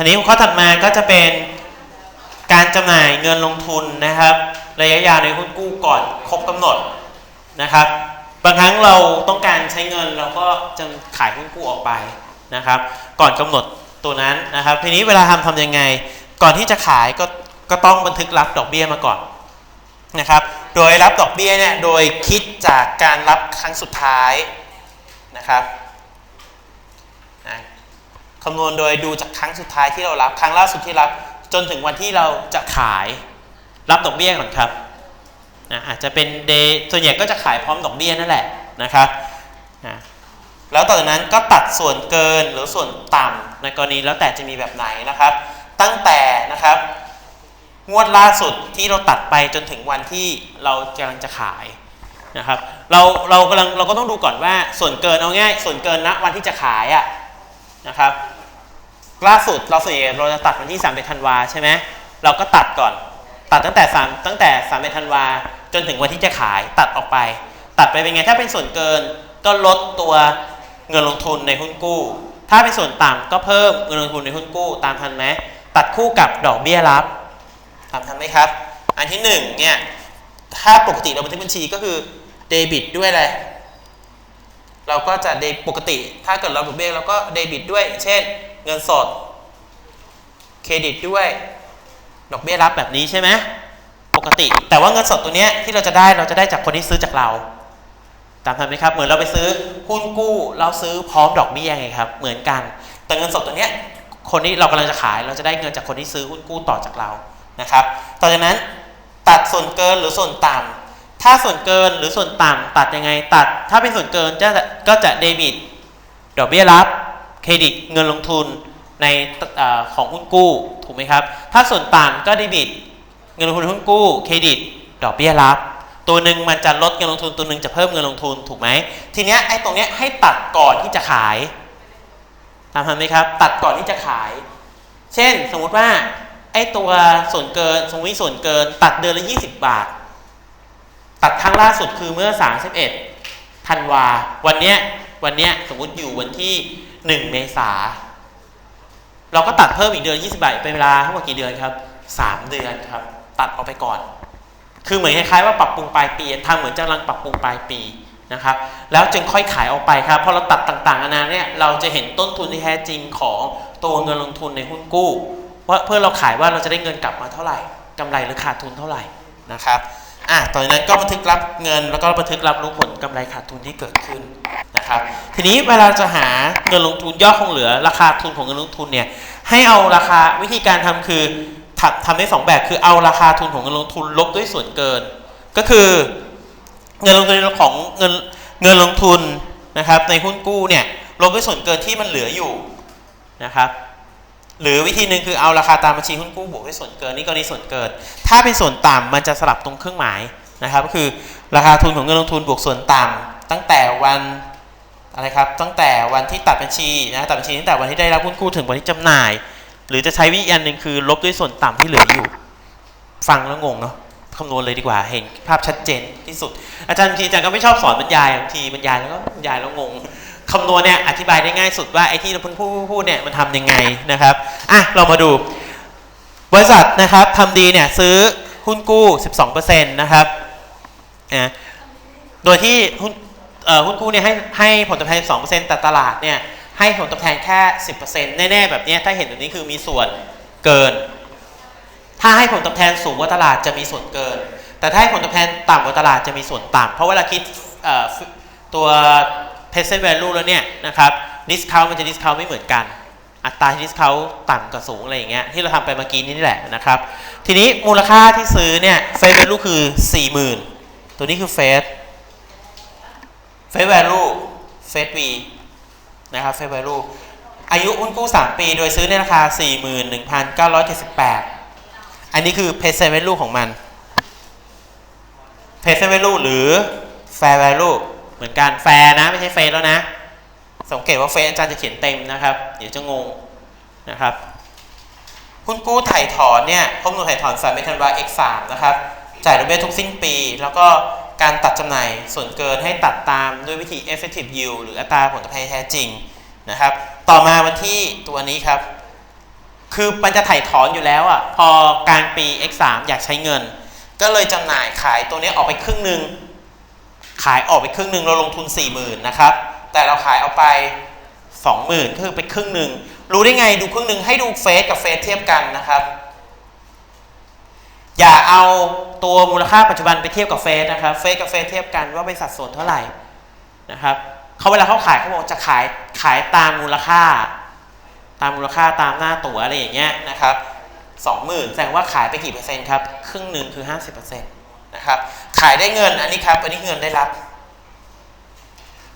ทีนี้ข้อถัดมาก็จะเป็นการจำหน่ายเงินลงทุนนะครับ ระยะยาวในหุ้นกู้ก่อนครบกำหนดนะครับ บางครั้งเราต้องการใช้เงินเราก็จะขายหุ้นกู้ออกไปนะครับ ก่อนกำหนดตัวนั้นนะครับ ทีนี้เวลาทำทำยังไง ก่อนที่จะขายก็ก็ต้องบันทึกรับดอกเบี้ยมาก่อนนะครับ โดยรับดอกเบี้ยเนี่ยโดยคิดจากการรับครั้งสุดท้ายนะครับ คำนวณโดยดูจากครั้งสุดท้ายที่เรารับ ครั้งล่าสุดที่รับ จนถึงวันที่เราจะขายรับดอกเบี้ยก่อนครับนะอาจจะเป็นเดย์ส่วนใหญ่ก็จะขายพร้อมดอกเบี้ยนั่นแหละนะครับนะแล้วต่อจากนั้นก็ตัดส่วนเกินหรือส่วนต่ำในกรณีแล้วแต่จะมีแบบไหนนะครับ ตั้งแต่นะครับ งวดล่าสุดที่เราตัดไปจนถึงวันที่เรากำลังจะขายนะครับ เราเรากำลังเราก็ต้องดูก่อนว่าส่วนเกินเอาง่าย ส่วนเกินณวันที่จะขายอะ นะครับล่าสุดเราส่วนใหญ่เราจะตัดวันที่3เป็นธันวาใช่ไหมเราก็ตัดก่อน ตัดตั้งแต่3ตั้งแต่3เป็นธันวาจนถึงวันที่จะขายตัดออกไป ตัดไปเป็นไงถ้าเป็นส่วนเกินก็ลดตัวเงินลงทุนในหุ้นกู้ ถ้าเป็นส่วนต่ำก็เพิ่มเงินลงทุนในหุ้นกู้ ตามทันไหมตัดคู่กับดอกเบี้ยรับทำทันไหมครับ อันที่หนึ่งเนี่ยถ้าปกติเราบันทึกบัญชีก็คือเดบิตด้วยอะไร เราก็จะเดปกติ ถ้าเกิดเราดอกเบี้ยเราก็เดบิตด้วย เช่น เงินสด เครดิตด้วย ดอกเบี้ยรับแบบนี้ใช่ไหมปกติ แต่ว่าเงินสดตัวเนี้ยที่เราจะได้เราจะได้จากคนที่ซื้อจากเรา ตามทันไหมครับ เหมือนเราไปซื้อหุ้นกู้ เราซื้อพร้อมดอกเบี้ยไงครับ เหมือนกัน แต่เงินสดตัวเนี้ยคนที่เรากำลังจะขาย เราจะได้เงินจากคนที่ซื้อหุ้นกู้ต่อจากเรา นะครับ ต่อจากนั้นตัดส่วนเกินหรือส่วนต่ำ ถ้าส่วนเกินหรือส่วนต่ำตัดยังไงตัด ถ้าเป็นส่วนเกินจะก็จะเดบิตดอกเบี้ยรับเครดิตเงินลงทุนในอของหุ้นกู้ถูกไหมครับ ถ้าส่วนต่ำก็เดบิตเงินลงทุนหุ้นกู้เครดิต ดอกเบี้ยรับ ตัวหนึ่งมันจะลดเงินลงทุนตัวหนึ่งจะเพิ่มเงินลงทุนถูกไหมทีเนี้ยไอ้ตรงเนี้ยให้ตัดก่อนที่จะขายตามทันไหมครับ ตัดก่อนที่จะขาย เช่นสมมุติว่าไอ้ตัวส่วนเกินสมมติส่วนเกินตัดเดือนละ 20 บาท ตัดครั้งล่าสุดคือเมื่อ 31ธันวา วันเนี้ยวันเนี้ยสมมติอยู่วันที่ 1 เมษา เราก็ตัดเพิ่มอีกเดือน20บาทเป็นเวลาทั้งหมดกี่เดือนครับ 3 เดือนครับ ตัดออกไปก่อน คือเหมือนคล้ายๆว่าปรับปรุงปลายปีทำเหมือนจะกำลังปรับปรุงปลายปีนะครับ แล้วจึงค่อยขายออกไปครับ พอเราตัดต่างๆนานาเนี่ยเราจะเห็นต้นทุนที่แท้จริงของตัวเงินลงทุนในหุ้นกู้ว่าเพื่อเราขายว่าเราจะได้เงินกลับมาเท่าไหร่กำไรหรือขาดทุนเท่าไหร่นะครับ อะตอนนั้นก็บันทึกรับเงิน แล้วก็บันทึกรับรู้ผลกำไรขาดทุนที่เกิดขึ้นนะครับ ทีนี้เวลาจะหาเงินลงทุนยอดคงเหลือ ราคาทุนของเงินลงทุนเนี่ยให้เอาราคาวิธีการทำคือทำได้สองแบบคือเอาราคาทุนของเงินลงทุนลบด้วยส่วนเกิน ก็คือเงินลงทุนของเงินเงินลงทุนนะครับในหุ้นกู้เนี่ยลบด้วยส่วนเกินที่มันเหลืออยู่นะครับ หรือวิธีหนึ่งคือเอาราคาตามบัญชีหุ้นกู้บวกด้วยส่วนเกินนี่กรณีส่วนเกิน ถ้าเป็นส่วนต่ำมันจะสลับตรงเครื่องหมายนะครับ ก็คือราคาทุนของเงินลงทุนบวกส่วนต่ำตั้งแต่วันอะไรครับตั้งแต่วันที่ตัดบัญชีนะตัดบัญชีตั้งแต่วันที่ได้รับหุ้นกู้ถึงวันที่จำหน่าย หรือจะใช้วิธีอันหนึ่งคือลบด้วยส่วนต่ำที่เหลืออยู่ ฟังแล้วงงเนาะคำนวณเลยดีกว่าเห็นภาพชัดเจนที่สุด อาจารย์บางทีอาจารย์ก็ไม่ชอบสอนบรรยายบางทีบรรยายแล้วก็บรรยายแล้วงง คำนวณเนี่ยอธิบายได้ง่ายสุดว่าไอ้ที่เราพูดพูดพูดเนี่ยมันทำยังไงนะครับอะเรามาดูบริษัทนะครับทำดีเนี่ยซื้อหุ้นกู้ 12%นะครับอะโดยที่หุ้นหุ้นกู้เนี่ยให้ให้ผลตอบแทน 2%แต่ตลาดเนี่ยให้ผลตอบแทนแค่ 10%แน่ๆแบบเนี้ยถ้าเห็นแบบนี้คือมีส่วนเกิน ถ้าให้ผลตอบแทนสูงกว่าตลาดจะมีส่วนเกิน แต่ถ้าให้ผลตอบแทนต่ำกว่าตลาดจะมีส่วนต่ำเพราะเวลาคิดตัว present value แล้วเนี่ยนะครับ discount มันจะ discount ไม่เหมือนกัน อัตราที่ discount ต่ำกับสูงอะไรอย่างเงี้ยที่เราทำไปเมื่อกี้นี่แหละนะครับ ทีนี้มูลค่าที่ซื้อเนี่ย face value คือ 40,000 ตัวนี้คือ face face value face v นะครับ face value อายุหุ้นกู้ 3 ปี โดยซื้อในราคา 41,978 อันนี้คือ present value ของมัน present value หรือ fair value เหมือนกัน fair นะไม่ใช่ face แล้วนะ สังเกตว่า face อาจารย์จะเขียนเต็มนะครับ เดี๋ยวจะงงนะครับหุ้นกู้ถ่ายถอนเนี่ยครบกำหนดถ่ายถอน3เมธันวา x 3 นะครับ จ่ายดอกเบี้ยทุกสิ้นปี แล้วก็การตัดจำหน่ายส่วนเกินให้ตัดตามด้วยวิธี effective yield หรืออัตราผลตอบแทนแท้จริงนะครับ ต่อมาวันที่ตัวนี้ครับ คือมันจะถ่ายถอนอยู่แล้วอะ พอกลางปี X3 อยากใช้เงิน ก็เลยจำหน่ายขายตัวนี้ออกไปครึ่งหนึ่ง ขายออกไปครึ่งหนึ่งเราลงทุน 4 0,000นะครับ แต่เราขายเอาไป 20,000ก็คือไปครึ่งหนึ่งรู้ได้ไงดูครึ่งหนึ่งให้ดูเฟสกับเฟสเทียบกันนะครับ อย่าเอาตัวมูลค่าปัจจุบันไปเทียบกับเฟสนะครับเฟสกับเฟสเทียบกันว่าเป็นสัดส่วนเท่าไหร่นะครับเขาเวลาเขาขายเขาบอกจะขายขายตามมูลค่า ตามมูลค่าตามหน้าตั๋วอะไรอย่างเงี้ยนะครับสองหมื่นแสดงว่าขายไปกี่เปอร์เซ็นต์ครับ ครึ่งหนึ่งคือห้าสิบเปอร์เซ็นต์ นะครับขายได้เงินอันนี้ครับ อันนี้เงินได้รับ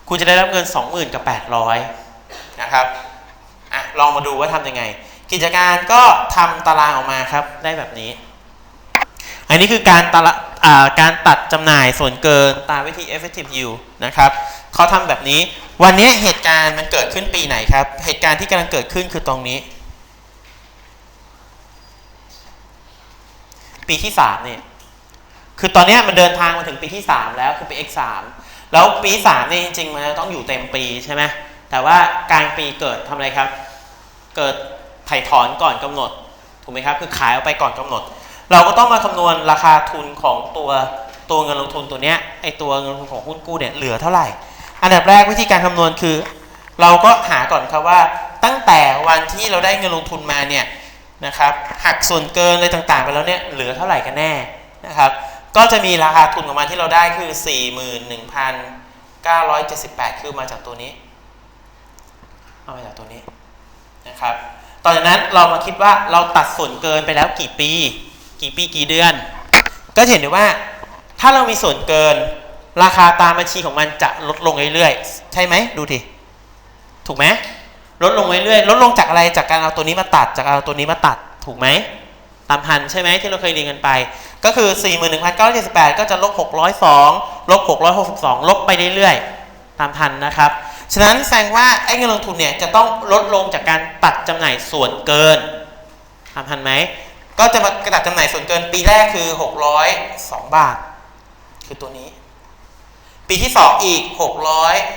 คุณจะได้รับเงินสองหมื่นกับแปดร้อยนะครับอะลองมาดูว่าทำยังไง กิจการก็ทำตารางออกมาครับได้แบบนี้ อันนี้คือการตาการตัดจำหน่ายส่วนเกินตามวิธี effective yield นะครับเขาทำแบบนี้ วันนี้เหตุการณ์มันเกิดขึ้นปีไหนครับ เหตุการณ์ที่กำลังเกิดขึ้นคือตรงนี้ ปีที่3เนี่ย คือตอนนี้มันเดินทางมาถึงปีที่ 3 แล้วคือปี x 3 แล้วปี 3 นี่จริงๆ มันจะต้องอยู่เต็มปีใช่ไหมแต่ว่ากลางปีเกิดทำอะไรครับ เกิดไถ่ถอนก่อนกำหนด ถูกไหมครับ คือขายออกไปก่อนกำหนด เราก็ต้องมาคำนวณราคาทุนของตัวตัวเงินลงทุนตัวเนี้ยไอตัวเงินลงทุนของหุ้นกู้เนี่ยเหลือเท่าไหร่ อันดับแรกวิธีการคำนวณคือ เราก็หาก่อนครับว่าตั้งแต่วันที่เราได้เงินลงทุนมาเนี่ยนะครับหักส่วนเกินอะไรต่างๆ ไปแล้วเนี่ยเหลือเท่าไหร่กันแน่นะครับ ก็จะมีราคาทุนของมันที่เราได้คือ 41,978 คือมาจากตัวนี้ เอามาจากตัวนี้นะครับ ต่อจากนั้นเรามาคิดว่าเราตัดส่วนเกินไปแล้วกี่ปี กี่ปีกี่เดือน ก็เห็นได้ว่าถ้าเรามีส่วนเกินราคาตามบัญชีของมันจะลดลงเรื่อยๆ ใช่ไหมดูทีถูกไหมลดลงเรื่อยๆลดลงจากอะไรจากการเอาตัวนี้มาตัด จากเอาตัวนี้มาตัดถูกไหม ตามพันใช่ไหมที่เราเคยเรียนกันไป ก็คือ 41,978 ก็จะลบ 602 ลบ 662 ลบไปเรื่อยๆ ตามพันนะครับ ฉะนั้นแสดงว่าไอ้เงินลงทุนเนี่ยจะต้องลดลงจากการตัดจำหน่ายส่วนเกินตามพันไหม ก็จะมากระตัดจำหน่ายส่วนเกินปีแรกคือ 602 บาท คือตัวนี้ ปีที่ 2 อีก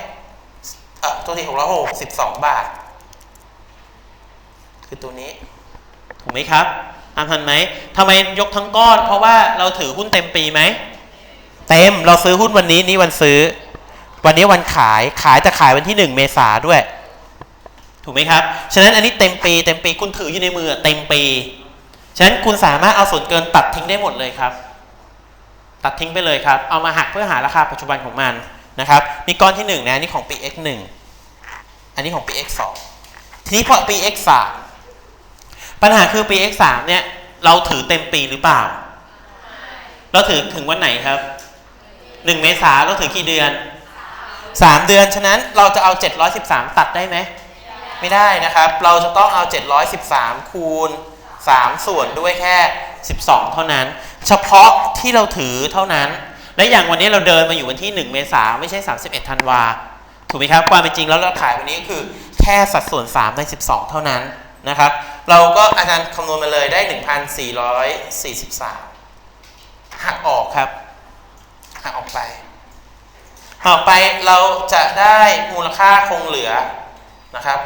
600เอ่อตัวที่662 บาท คือตัวนี้ ถูกไหมครับ ตามทันไหมทำไมยกทั้งก้อน เพราะว่าเราถือหุ้นเต็มปีไหม เต็มเราซื้อหุ้นวันนี้นี่วันซื้อ วันนี้วันขายขายจะขายวันที่ 1 เมษาด้วย ถูกไหมครับ ฉะนั้นอันนี้เต็มปีเต็มปีคุณถืออยู่ในมือเต็มปี ฉะนั้นคุณสามารถเอาส่วนเกินตัดทิ้งได้หมดเลยครับ ตัดทิ้งไปเลยครับ เอามาหักเพื่อหาราคาปัจจุบันของมันนะครับ มีก้อนที่1นะอันนี่ของปี x 1อันนี้ของปี x 2ทีนี้พอปี x 3 ปัญหาคือปี x 3 เนี่ย เราถือเต็มปีหรือเปล่า เราถือถึงวันไหนครับ 1 เมษาเราถือกี่เดือน 3 เดือน ฉะนั้นเราจะเอา 713 ตัดได้ไหม ไม่ได้นะครับ เราจะต้องเอา 713 คูณ 3 ส่วนด้วยแค่ 12 เท่านั้น เฉพาะที่เราถือเท่านั้น และอย่างวันนี้เราเดินมาอยู่วันที่ 1 เมษาไม่ใช่ 31 ธันวาถูกไหมครับ ความเป็นจริงแล้วเราขายวันนี้ก็คือแค่สัดส่วน 3 ใน 12 เท่านั้นนะครับ เราก็อาจารย์คำนวณมาเลยได้ 1,443 หักออกครับ หักออกไปต่อไปเราจะได้มูลค่าคงเหลือนะครับ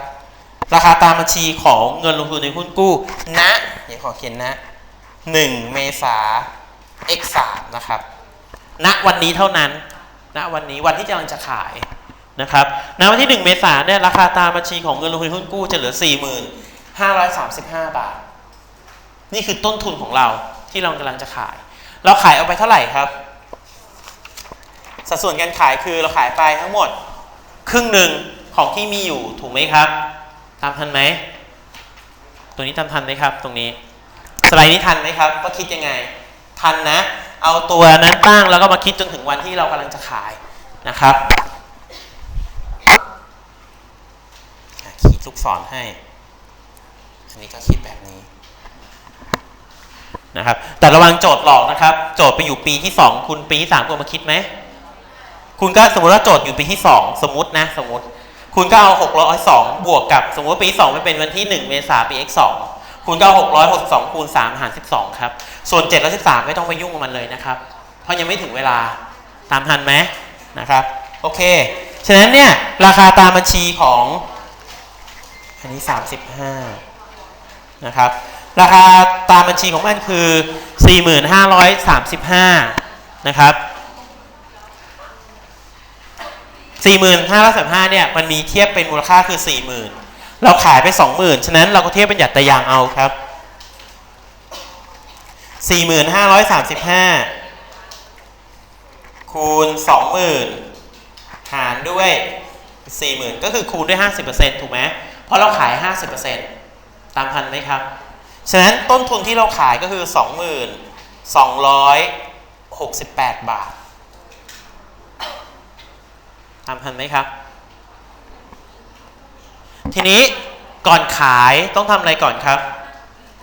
ราคาตามบัญชีของเงินลงทุนในหุ้นกู้ณเดี๋ยวขอเขียนนะ1 เมษา x 3นะครับณวันนี้เท่านั้นณวันนี้วันที่กำลังจะขายนะครับณวันที่ 1 เมษาเนี่ยราคาตามบัญชีของเงินลงทุนในหุ้นกู้จะเหลือ 535 บาท นี่คือต้นทุนของเราที่เรากำลังจะขาย เราขายเอาไปเท่าไหร่ครับ สัดส่วนการขายคือเราขายไปทั้งหมด ครึ่งหนึ่งของที่มีอยู่ถูกไหมครับตามทันไหม ตัวนี้ตามทันไหมครับ ตรงนี้ สไลด์นี้ทันไหมครับว่าคิดยังไง ทันนะ เอาตัวนั้นตั้งแล้วก็มาคิดจนถึงวันที่เรากำลังจะขายนะครับขีดลูกศรให้ อันนี้ก็คิดแบบนี้นะครับ แต่ระวังโจทย์หลอกนะครับ โจทย์ไปอยู่ปีที่ 2 คุณปีที่3คุณมาคิดไหม คุณก็สมมติว่าโจทย์อยู่ปีที่ 2 สมมตินะ สมมติ คุณก็เอา602บวกกับ สมมติปีที่2มันเป็นวันที่ 1 เมษาปี x 2คุณก็เอา662คูณ3หาร12 ครับ ส่วน7และ13ไม่ต้องไปยุ่งกับมันเลยนะครับ เพราะยังไม่ถึงเวลาตามทันไหมนะครับ โอเค ฉะนั้นเนี่ย ราคาตามบัญชีของ อันนี้ 35 นะครับ ราคาตามบัญชีของมันคือ 4535 นะครับ 4535 เนี่ยมันมีเทียบเป็นมูลค่าคือ 40,000 เราขายไป 20,000 ฉะนั้นเราก็เทียบเป็นหยัดตะยางเอาครับ 4535 คูณ 20,000 หารด้วย 40,000 ก็คือคูณด้วย 50%ถูกไหมเพราะเราขาย 50% ตามพันไหมครับ ฉะนั้นต้นทุนที่เราขายก็คือ 2,268 บาทตามพันไหมครับ ทีนี้ก่อนขายต้องทำอะไรก่อนครับ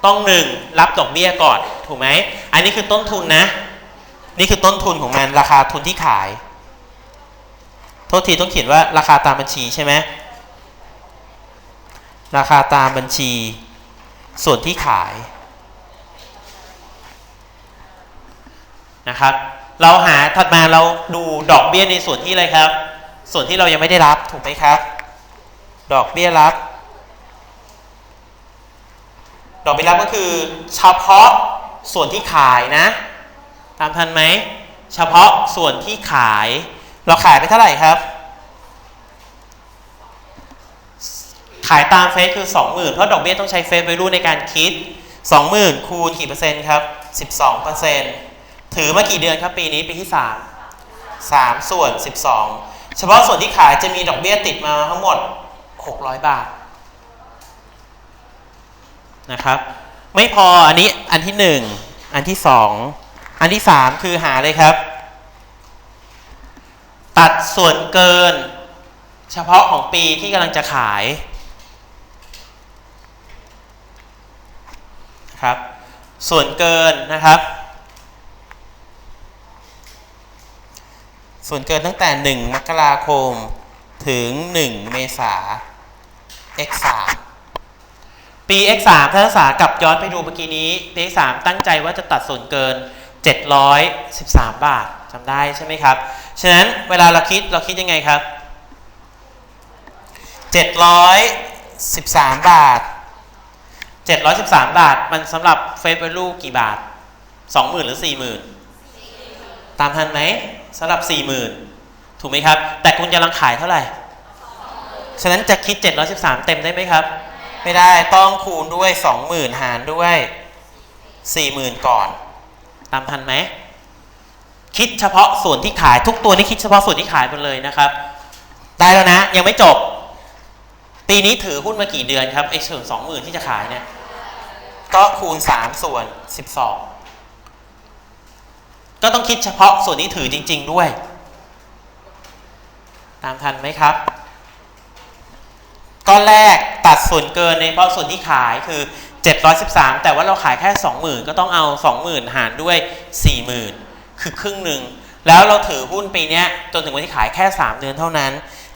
ต้องหนึ่งรับดอกเบี้ยก่อนถูกไหม อันนี้คือต้นทุนนะ นี่คือต้นทุนของมันราคาทุนที่ขาย โทษทีต้องเขียนว่าราคาตามบัญชีใช่ไหมราคาตามบัญชี ส่วนที่ขายนะครับ เราหาถัดมาเราดูดอกเบี้ยในส่วนที่อะไรครับ ส่วนที่เรายังไม่ได้รับถูกไหมครับ ดอกเบี้ยรับ ดอกเบี้ยรับก็คือ เฉพาะส่วนที่ขายนะ ตามทันไหม เฉพาะส่วนที่ขาย เราขายไปเท่าไหร่ครับ ขายตามเฟสคือ 20,000 เพราะดอกเบี้ยต้องใช้เฟส v วลูในการคิด 20,000 คูณกี่เปอร์เซ็นต์ครับ 12เปอร์เซ็นต์ถือมากี่เดือนครับปีนี้ปีที่ 3 3 ส่วน 12 เฉพาะส่วนที่ขายจะมีดอกเบี้ยติดมาทั้งหมด 600 บาทนะครับไม่พออันนี้อันที่ 1 อันที่ 2 อันที่ 3 คือหาเลยครับ ตัดส่วนเกิน เฉพาะของปีที่กำลังจะขายนะ ครับ ส่วนเกินนะครับ ส่วนเกินตั้งแต่ 1 มกราคมถึง 1 เมษา x 3ปี x 3ถ้าศึกษากลับย้อนไปดูเมื่อกี้นี้ ปี x 3ตั้งใจว่าจะตัดส่วนเกิน 713 บาทจำได้ใช่ไหมครับ ฉะนั้นเวลาเราคิดเราคิดยังไงครับ 713 บาท 713 บาท มันสำหรับเฟซ v วลูกี่บาท 20,000 หรือ 40,000 ตามทันไหมสำหรับ 40,000 ถูกไหมครับ แต่คุณกำลังขายเท่าไหร่ ฉะนั้นจะคิด 713 เต็มได้ไหมครับ ไม่ได้ต้องคูณด้วย 20,000 หารด้วย 40,000 ก่อน ตามทันไหม คิดเฉพาะส่วนที่ขายทุกตัวนี่คิดเฉพาะส่วนที่ขายหมดเลยนะครับ ได้แล้วนะยังไม่จบปีนี้ถือหุ้นมากี่เดือนครับไอ้ส่วนสองหมื่นที่จะขายเนี่ย ก็คูณ 3 ส่วน 12 ก็ต้องคิดเฉพาะส่วนที่ถือจริง ๆ ด้วย ตามทันไหมครับ ก้อนแรกตัดส่วนเกินในเฉพาะส่วนที่ขายคือ 713 แต่ว่าเราขายแค่ 20,000 ก็ต้องเอา 20,000 หารด้วย 40,000 คือครึ่งหนึ่ง แล้วเราถือหุ้นปีนี้จนถึงวันที่ขายแค่ 3 เดือนเท่านั้น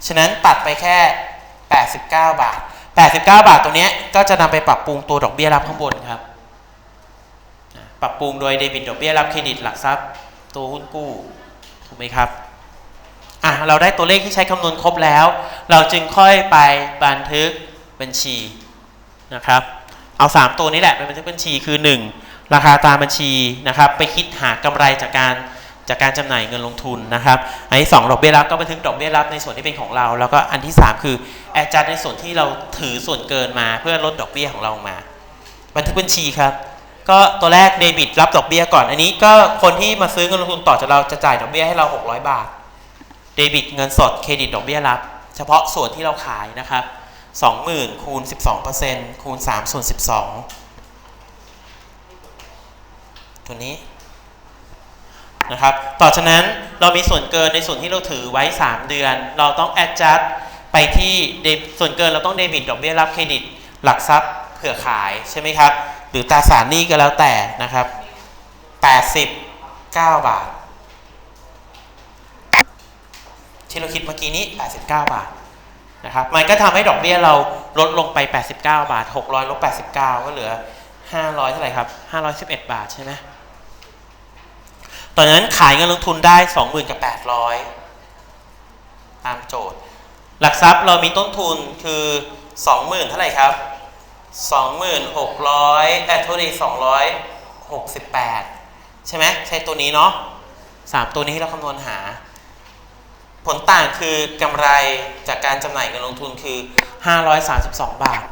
ฉะนั้นตัดไปแค่ 89 บาท 89 บาทตรงนี้ก็จะนำไปปรับปรุงตัวดอกเบี้ยรับข้างบนครับ ปรับปรุงโดยเดบิตดอกเบี้ยรับเครดิตหลักทรัพย์ ตัวหุ้นกู้ถูกไหมครับอะเราได้ตัวเลขที่ใช้คำนวณครบแล้ว เราจึงค่อยไปบันทึกบัญชีนะครับเอา 3 ตัวนี้แหละเป็นบันทึกบัญชีคือ 1 ราคาตามบัญชีนะครับ ไปคิดหากำไรจากการ จากการจำหน่ายเงินลงทุนนะครับ อันที่2ดอกเบี้ยรับก็บันทึกดอกเบี้ยรับในส่วนที่เป็นของเรา แล้วก็อันที่ 3 คือแอดจัดในส่วนที่เราถือส่วนเกินมาเพื่อลดดอกเบี้ยของเรามา บันทึกบัญชีครับ ก็ตัวแรกเดบิตรับดอกเบี้ยก่อน อันนี้ก็คนที่มาซื้อเงินลงทุนต่อจากเราจะจ่ายดอกเบี้ยให้เรา 600 บาท เดบิตเงินสดเครดิตดอกเบี้ยรับ เฉพาะส่วนที่เราขายนะครับ20,000คูณ12%คูณ3ส่วน12ตัวนี้ นะครับต่อจากนั้นเรามีส่วนเกินในส่วนที่เราถือไว้ 3 เดือน เราต้อง adjust ไปที่ส่วนเกินเราต้องเดบิตดอกเบี้ยรับเครดิต หลักทรัพย์เผื่อขายใช่ไหมครับ หรือตราสารหนี้ก็แล้วแต่นะครับ89 บาท ที่เราคิดเมื่อกี้นี้ 89 บาทนะครับมันก็ทำให้ดอกเบี้ยเราลดลงไป 89 บาท 600ลบ89 ก็เหลือ 500 เท่าไหร่ครับ 511 บาทใช่ไหม ตอนนั้นขายเงินลงทุนได้สองหมื่นกับแปดร้อยตามโจทย์ หลักทรัพย์เรามีต้นทุนคือสองหมื่นเท่าไหร่ครับสองหมื่นหกร้อยแอทโทดีสองร้อยหกสิบแปดใช่ไหมใช้ตัวนี้เนาะสามตัวนี้ที่เราคำนวณหา ผลต่างคือกำไรจากการจำหน่ายเงินลงทุนคือ 532 บาท